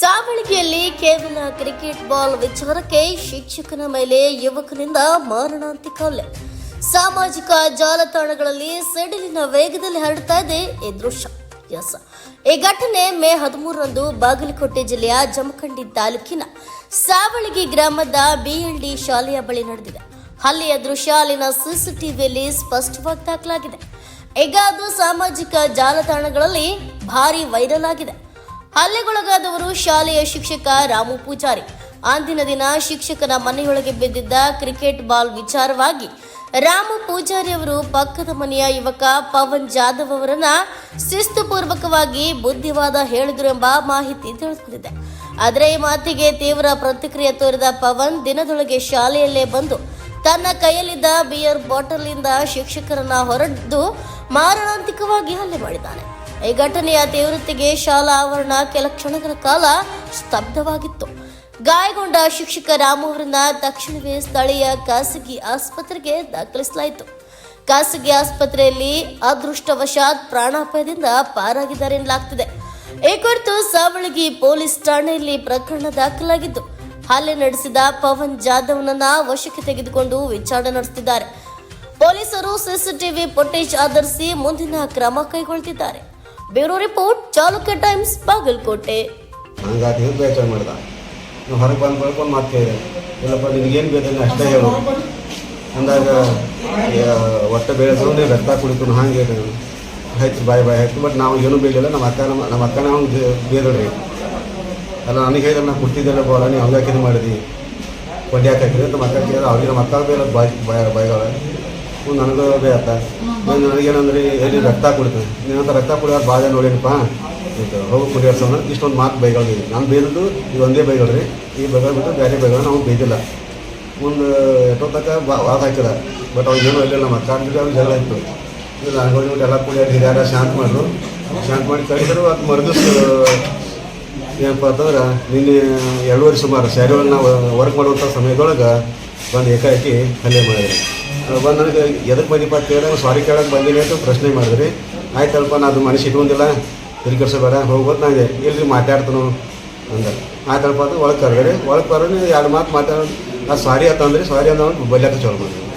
ಸಾವಳಗಿಯಲ್ಲಿ ಕೇವಲ cricket ball ವಿಚಾರಕ್ಕೆ ಶಿಕ್ಷಕನ ಮೇಲೆ ಯುವಕನಿಂದ ಮಾರಣಾಂತಿಕ ಹಲ್ಲೆ. ಸಾಮಾಜಿಕ ಜಾಲತಾಣಗಳಲ್ಲಿ ಸಡಿಲಿನ ವೇಗದಲ್ಲಿ ಹರಡ್ತಾ ಇದೆ ಈ ದೃಶ್ಯ. ಈ ಘಟನೆ ಮೇ ಹದಿಮೂರರಂದು ಬಾಗಲಕೋಟೆ ಜಿಲ್ಲೆಯ ಜಮಖಂಡಿ ತಾಲೂಕಿನ ಸಾವಳಿಗೆ ಗ್ರಾಮದ ಬಿಎಲ್ಡಿ ಶಾಲೆಯ ಬಳಿ ನಡೆದಿದೆ. ಅಲ್ಲಿಯ ದೃಶ್ಯ ಅಲ್ಲಿನ ಸಿಸಿಟಿವಿಯಲ್ಲಿ ಸ್ಪಷ್ಟವಾಗಿ ದಾಖಲಾಗಿದೆ. ಈಗ ಅದು ಸಾಮಾಜಿಕ ಜಾಲತಾಣಗಳಲ್ಲಿ ಭಾರಿ ವೈರಲ್ ಆಗಿದೆ. ಹಲ್ಲೆಗೊಳಗಾದವರು ಶಾಲೆಯ ಶಿಕ್ಷಕ ರಾಮು ಪೂಜಾರಿ. ಅಂದಿನ ದಿನ ಶಿಕ್ಷಕನ ಮನೆಯೊಳಗೆ ಬಿದ್ದಿದ್ದ ಕ್ರಿಕೆಟ್ ಬಾಲ್ ವಿಚಾರವಾಗಿ ರಾಮು ಪೂಜಾರಿ ಅವರು ಪಕ್ಕದ ಮನೆಯ ಯುವಕ ಪವನ್ ಜಾಧವ್ ಅವರನ್ನ ಶಿಸ್ತುಪೂರ್ವಕವಾಗಿ ಬುದ್ಧಿವಾದ ಹೇಳಿದ್ರು ಎಂಬ ಮಾಹಿತಿ ತಿಳಿಸಿದೆ ಆದರೆ ಈ ಮಾತಿಗೆ ತೀವ್ರ ಪ್ರತಿಕ್ರಿಯೆ ತೋರಿದ ಪವನ್ ದಿನದೊಳಗೆ ಶಾಲೆಯಲ್ಲೇ ಬಂದು ತನ್ನ ಕೈಯಲ್ಲಿದ್ದ ಬಿಯರ್ ಬಾಟಲ್ನಿಂದ ಶಿಕ್ಷಕರನ್ನ ಹೊರಡ್ದು ಮಾರಣಾಂತಿಕವಾಗಿ ಹಲ್ಲೆ ಮಾಡಿದ್ದಾನೆ. ಈ ಘಟನೆಯ ತೀವ್ರತೆಗೆ ಶಾಲಾ ಆವರಣ ಕೆಲ ಕ್ಷಣಗಳ ಕಾಲ ಸ್ತಬ್ಧವಾಗಿತ್ತು. ಗಾಯಗೊಂಡ ಶಿಕ್ಷಕ ರಾಮು ಅವರನ್ನ ತಕ್ಷಣವೇ ಸ್ಥಳೀಯ ಖಾಸಗಿ ಆಸ್ಪತ್ರೆಗೆ ದಾಖಲಿಸಲಾಯಿತು. ಖಾಸಗಿ ಆಸ್ಪತ್ರೆಯಲ್ಲಿ ಅದೃಷ್ಟವಶಾತ್ ಪ್ರಾಣಾಪಾಯದಿಂದ ಪಾರಾಗಿದ್ದಾರೆ ಎನ್ನಲಾಗ್ತಿದೆ. ಈ ಕುರಿತು ಸಾವಳಗಿ ಪೊಲೀಸ್ ಠಾಣೆಯಲ್ಲಿ ಪ್ರಕರಣ ದಾಖಲಾಗಿದ್ದು, ಹಲ್ಲೆ ನಡೆಸಿದ ಪವನ್ ಜಾಧವ್ನನ್ನ ವಶಕ್ಕೆ ತೆಗೆದುಕೊಂಡು ವಿಚಾರಣೆ ನಡೆಸುತ್ತಿದ್ದಾರೆ. ಪೊಲೀಸರು ಸಿಸಿಟಿವಿ ಫುಟೇಜ್ ಆಧರಿಸಿ ಮುಂದಿನ ಕ್ರಮ ಕೈಗೊಳ್ತಿದ್ದಾರೆ. Bureau report, Chalukya Times, Bagalkote. ಹಂಗಾಗಿ ಹೇಗೆ ಬೇಚಾರ ಮಾಡ್ದ. ನೀವು ಹೊರಗೆ ಬಂದು ಬಳ್ಕೊಂಡು ಮಾತು ಕೇಳಿದೆ ಇಲ್ಲಪ್ಪ ನಿನಗೇನು ಬೇಕಂದ್ರೆ ಅಷ್ಟೇ ಹೇಳು. ಅಂದಾಗ ಹೊಟ್ಟೆ ಬೆಳೆದ್ರು ರಕ್ತ ಕುಡಿತು ಹಂಗೆ ಆಯ್ತು, ಬಾಯ್ ಬಾಯ್, ಆಯ್ತು. ಬಟ್ ನಾವು ಏನೂ ಬೇಡಲ್ಲ ನಮ್ಮ ಅಕ್ಕ ನಮ್ಮ ನಮ್ಮ ಅಕ್ಕನ ಅವ್ನು ಬೇದಳ್ರಿ. ಅಲ್ಲ, ನನಗೆ ಹೇಳಿದ್ರೆ ನಾನು ಕೊಡ್ತಿದ್ದೆಲ್ಲ ಬೋಲ ನೀವು ಹಂಗೆ ಇದು ಮಾಡಿದಿ. ಬಡ್ಡಿ ಹಾಕಿದ್ರೆ ನಮ್ಮ ಅಕ್ಕ ಕೇಳಿದ್ರೆ ಅವ್ರಿಗೆ ನಮ್ಮ ಅಕ್ಕ ಬೇರೆ ಬಾಯ್ ಬಾಯ್, ಬಾಯ್ಗಳ. ನನಗೂ ಬೇ ಆತ ನನಗೇನಂದ್ರೆ ಎಲ್ಲಿ ರಕ್ತ ಕುಡಿತು ನೀನಂತ ರಕ್ತ ಕುಡಿಯೋದು ಭಾಳ ನೋಡೇನಪ್ಪ ಇದು ಹೋಗಿ ಕುಡಿಯೋರ್ಸೋಣ ಇಷ್ಟೊಂದು ಮಾತು ಬೈಗಳಿದೆ ನಾನು. ಬೈದದ್ದು ಇದು ಒಂದೇ ಬೈಗಳು ರೀ. ಈ ಬೈಗಳು ಬಿಟ್ಟು ಬೇರೆ ಬೈಗಳು ನಾವು ಬೈದಿಲ್ಲ. ಒಂದು ಎಷ್ಟೋ ತನಕ ಬಾ ವಾದ ಹಾಕಿದ. ಬಟ್ ಅವ್ರು ಏನೂ ಇರಲಿಲ್ಲ. ನಮ್ಮ ಅಕ್ಕ ಜೊತೆ ಅವ್ರಿಗೆ ಜಗಳ ಇತ್ತು. ಇಲ್ಲ ನನಗೆ ಬಿಟ್ಟು ಎಲ್ಲ ಕುಡಿಯೋರು ಹಿರಿಯರ ಶಾಂತ ಮಾಡಿದ್ರು ಶಾಂತ ಮಾಡಿ ಕಳಿಸಿದ್ರು ಅದು ಮರುದಿವ್ಸ ಏನಪ್ಪ ಅಂತಂದ್ರೆ ನಿನ್ನೆ ಎರಡೂವರೆ ಸುಮಾರು ಸ್ಯಾರಿ ಒಳಗೆ ನಾವು ವರ್ಕ್ ಮಾಡುವಂಥ ಸಮಯದೊಳಗೆ ಬಂದು ಏಕಾಏಕಿ ಹಲ್ಲೆ ಮಾಡಿದ್ರು. ಬಂದು ನನಗೆ ಎದಕ್ಕೆ ಬಂದಿಪ್ಪ ಅಂತ ಕೇಳಿದ್ರೆ ಸಾರಿ ಕೇಳೋಕೆ ಬಂದಿಲ್ಲ ಅಂತ ಪ್ರಶ್ನೆ ಮಾಡಿದ್ರಿ. ಆಯ್ತಲ್ಪ ನಾ ಅದು ಮನಸ್ಸು ಇಟ್ಕೊಂಡಿಲ್ಲ. ತಿರುಗಿರ್ಸ ಬೇಡ ಹೋಗ್ಬೋದು ನಂಗೆ ಇಲ್ರಿ, ಮಾತಾಡ್ತಾನು ಅಂದ. ಆಯ್ತಲ್ಪ ಅದು ಒಳಗೆ ಕರೆದ್ರಿ. ಒಳಗೆ ಕರೆದ್ರೆ, ಎರಡು ಮಾತು ಮಾತಾಡೋದು ಅದು ಸಾರಿ ಆತಂದ್ರಿ ಸಾರಿ ಅಂದ ಬಲ್ಯಾಕ ಚಲೋ ಮಾಡಿದ್ರಿ.